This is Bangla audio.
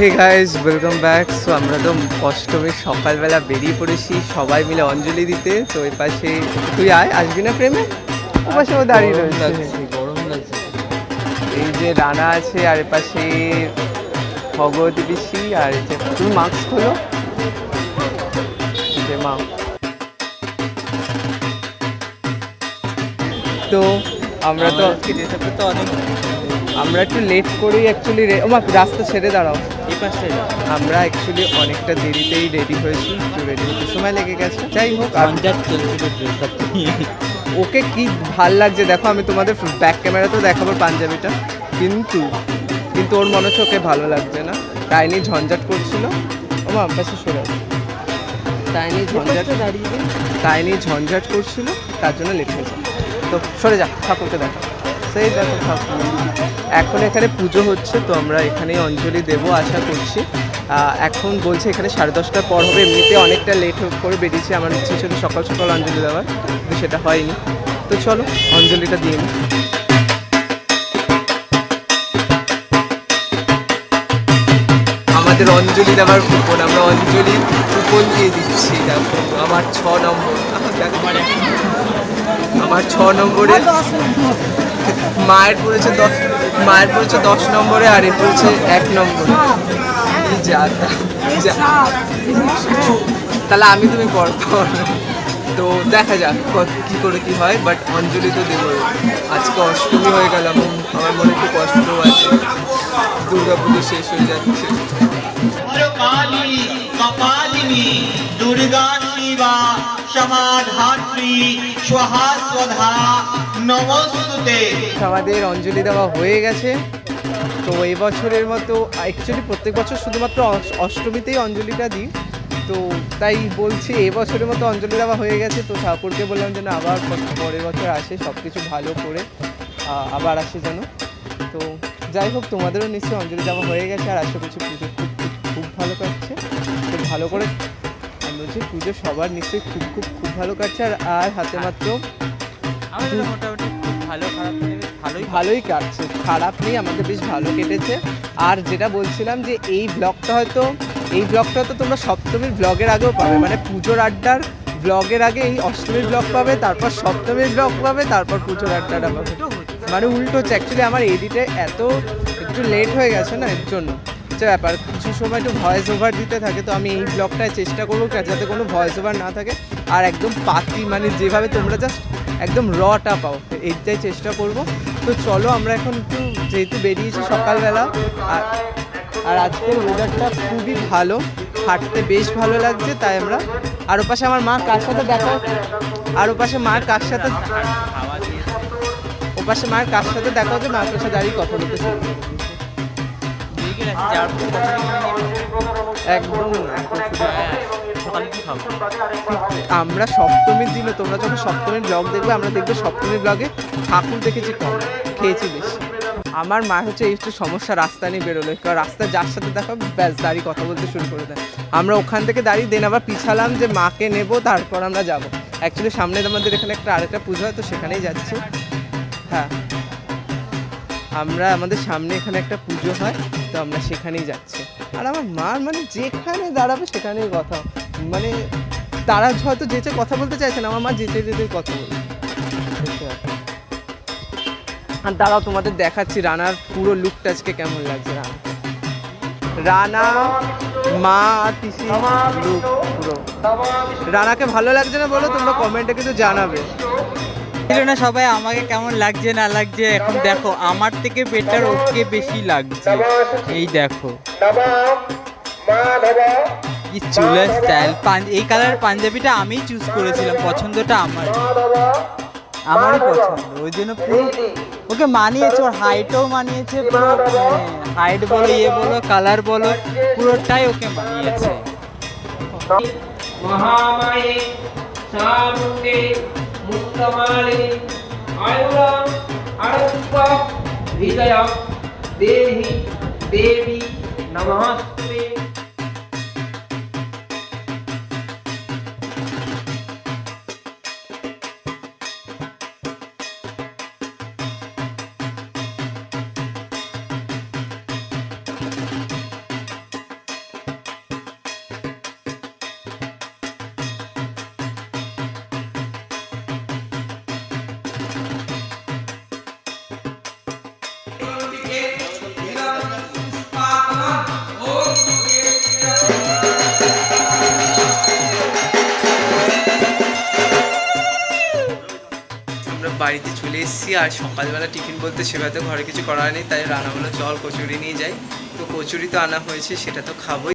Hey guys welcome back so আমরা তো অষ্টমীর সকালবেলা বেরিয়ে পড়েছি সবাই মিলে অঞ্জলি দিতে। তো এই পাশে তুই আয় আসবি না প্রেমে? ও পাশে ও দাঁড়িয়ে রয়েছে। গরম লাগছে। এই যে রানা আছে আর পাশে ভগবতী পিসি আর এই যে তুমি মাস্ক খোলো। যে মা। তো আমরা তো অনেক আমরা একটু লেট করেই অ্যাকচুয়ালি ওমা রাস্তা ছেড়ে দাঁড়াও। এই পাশে আমরা অ্যাকচুয়ালি অনেকটা দেরিতেই রেডি হয়েছি একটু রেডি হতে সময় লেগে গেছে। যাই হোক ওকে কি ভালো লাগছে? দেখো আমি তোমাদের ব্যাক ক্যামেরাতেও দেখাবো পাঞ্জাবিটা। কিন্তু কিন্তু ওর মনে হচ্ছে ওকে ভালো লাগছে না। তাই নিয়ে ঝঞ্ঝাট করছিল। ও মা পাশে সরে। তাই নিয়ে ঝঞ্ঝাট দাঁড়িয়ে তাই নিয়ে ঝঞ্ঝাট করছিল তার জন্য লেট হয়েছে। তো সরে যা ঠাকুরকে দেখা। সেই দেখো ঠাকুর। এখন এখানে পুজো হচ্ছে, তো আমরা এখানেই অঞ্জলি দেব আশা করছি। এখন বলছে এখানে সাড়ে দশটার পর হবে, এমনিতে অনেকটা লেট করে বেরিয়েছে, আমার ইচ্ছে ছিল সকাল সকাল অঞ্জলি দেওয়ার, কিন্তু সেটা হয়নি। তো চলো, অঞ্জলিটা দিয়ে আমাদের অঞ্জলি দেওয়ার কুপন, আমরা অঞ্জলি কুপন দিয়ে দিচ্ছি, দেখো, আমার ছ নম্বর। আমার ছ নম্বরে। মায়ের পড়েছে দশ মায়ের পড়েছে দশ নম্বরে আর এ পড়েছে এক নম্বরে। যা যা। তাহলে আমি তুমি পর তো দেখা যাক কত- কি করে কি হয় বাট অঞ্জলি তো দেবো আজকে অষ্টমী হয়ে গেল আমার আমার মনে একটু কষ্টও আছে। দুর্গা পুজো শেষ হয়ে যাচ্ছে। দুর্গা শিবা, সমাধাত্রী, স্বহা স্বধা, নমস্তুতে। আমাদের অঞ্জলি দেওয়া হয়ে গেছে। তো এই বছরের মতো অ্যাকচুয়ালি প্রত্যেক বছর শুধুমাত্র অষ্টমীতেই অঞ্জলিটা দিই। তো তাই বলছি এবছরের মতো অঞ্জলি দেওয়া হয়ে গেছে। তো ঠাকুরকে বললাম যেন আবার পরের বছর আসে সব কিছু ভালো করে আবার আসে যেন। তো যাই হোক, তোমাদেরও নিশ্চয়ই অঞ্জলি দেওয়া হয়ে গেছে। আর আশা করছি পুজো খুব খুব ভালো কাটছে। তো ভালো করে বলছি পুজো সবার নিশ্চয়ই খুব খুব খুব ভালো কাটছে আর আর হাতে মাত্র আমাদের মোটামুটি খুব ভালো খারাপ ভালোই ভালোই কাটছে খারাপ নেই আমাদের বেশ ভালো কেটেছে। আর যেটা বলছিলাম যে এই ব্লগটা হয়তো এই ব্লগটা তো তোমরা সপ্তমীর ব্লগের আগেও পাবে মানে পুজোর আড্ডার ব্লগের আগে এই অষ্টমীর ব্লগ পাবে তারপর সপ্তমীর ব্লগ পাবে তারপর পুজোর আড্ডাটা পাবে। মানে উল্টো হচ্ছে অ্যাকচুয়ালি আমার এডিটে এত একটু লেট হয়ে গেছে না এর জন্য। হচ্ছে ব্যাপার। কিছু সময় একটু ভয়েস ওভার দিতে থাকে তো আমি এই ব্লগটায় চেষ্টা করব যাতে কোনো ভয়েস ওভার না থাকে। আর একদম পাতি মানে যেভাবে তোমরা জাস্ট একদম রটা পাও এইটাই চেষ্টা করব। তো চলো আমরা এখন একটু যেহেতু বেরিয়েছি সকালবেলা আর আর আজকের ওয়েদারটা খুবই ভালো হাঁটতে বেশ ভালো লাগছে তাই আমরা। আর পাশে আমার মা কার সাথে দেখা আর পাশে মার কার সাথে ও পাশে মায়ের কার সাথে দেখা হচ্ছে? মার পাশে দাঁড়িয়ে কথা বলতে একদম আমরা সপ্তমীর দিনে তোমরা যখন সপ্তমীর ব্লগ দেখবে আমরা দেখবে সপ্তমীর ব্লগে ঠাকুর দেখেছি কম খেয়েছি বেশি। আমার মা হচ্ছে এই হচ্ছে সমস্যা রাস্তা নিয়ে বেরোলো। কারণ রাস্তা যার সাথে দেখা ব্যাস দাঁড়িয়ে কথা বলতে শুরু করে দেয়। আমরা ওখান থেকে দাঁড়িয়ে দেন আবার পিছালাম যে মাকে নেব তারপর আমরা যাব। অ্যাকচুয়ালি সামনে আমাদের এখানে একটা আরেকটা পুজো হয় তো সেখানেই যাচ্ছি। হ্যাঁ। আমরা আমাদের সামনে এখানে একটা পুজো হয়, তো আমরা সেখানেই যাচ্ছি। আর আমার মা মানে যেখানে দাঁড়াবে সেখানেই কথা। মানে তারা হয়তো যেচে কথা বলতে চাইছে না, আমার মা যেতে যেতে কথা বলবে। আর দাঁড়াও, তোমাদের দেখাচ্ছি রানার পুরো লুকটা আজকে কেমন লাগছে রানা রানা, মা আর পিসি রানাকে ভালো লাগছে না বলো, তোমরা কমেন্টে কিন্তু জানাবে। না সবাই আমাকে কেমন লাগছে না লাগছে এখন দেখো, আমার থেকে বেটার ওকে বেশি লাগছে। এই দেখো। কি চুলের স্টাইল এই কালার পাঞ্জাবিটা আমিই চুজ করেছিলাম, পছন্দটা আমার। আমারই পছন্দ, ওই জন্য ওকে মানিয়েছে, ওর হাইটও মানিয়েছে, পুরো হাইট বলো ইয়ে বলো কালার বলো, পুরোটাই ওকে মানিয়েছে। মহামায়ে চারুণ্ডে முத்தமாலி. ஆயுராம் அடப்பா ஹிதயா தேவி. தேவி. நமஹாஸ்து বাড়িতে চলে এসেছি। আর সকালবেলা টিফিন বলতে সেভাবে ঘরে কিছু করা নেই, তাই রান্নাগুলো জল কচুরি নিয়ে যাই। তো কচুরি তো আনা হয়েছে, সেটা তো খাবোই।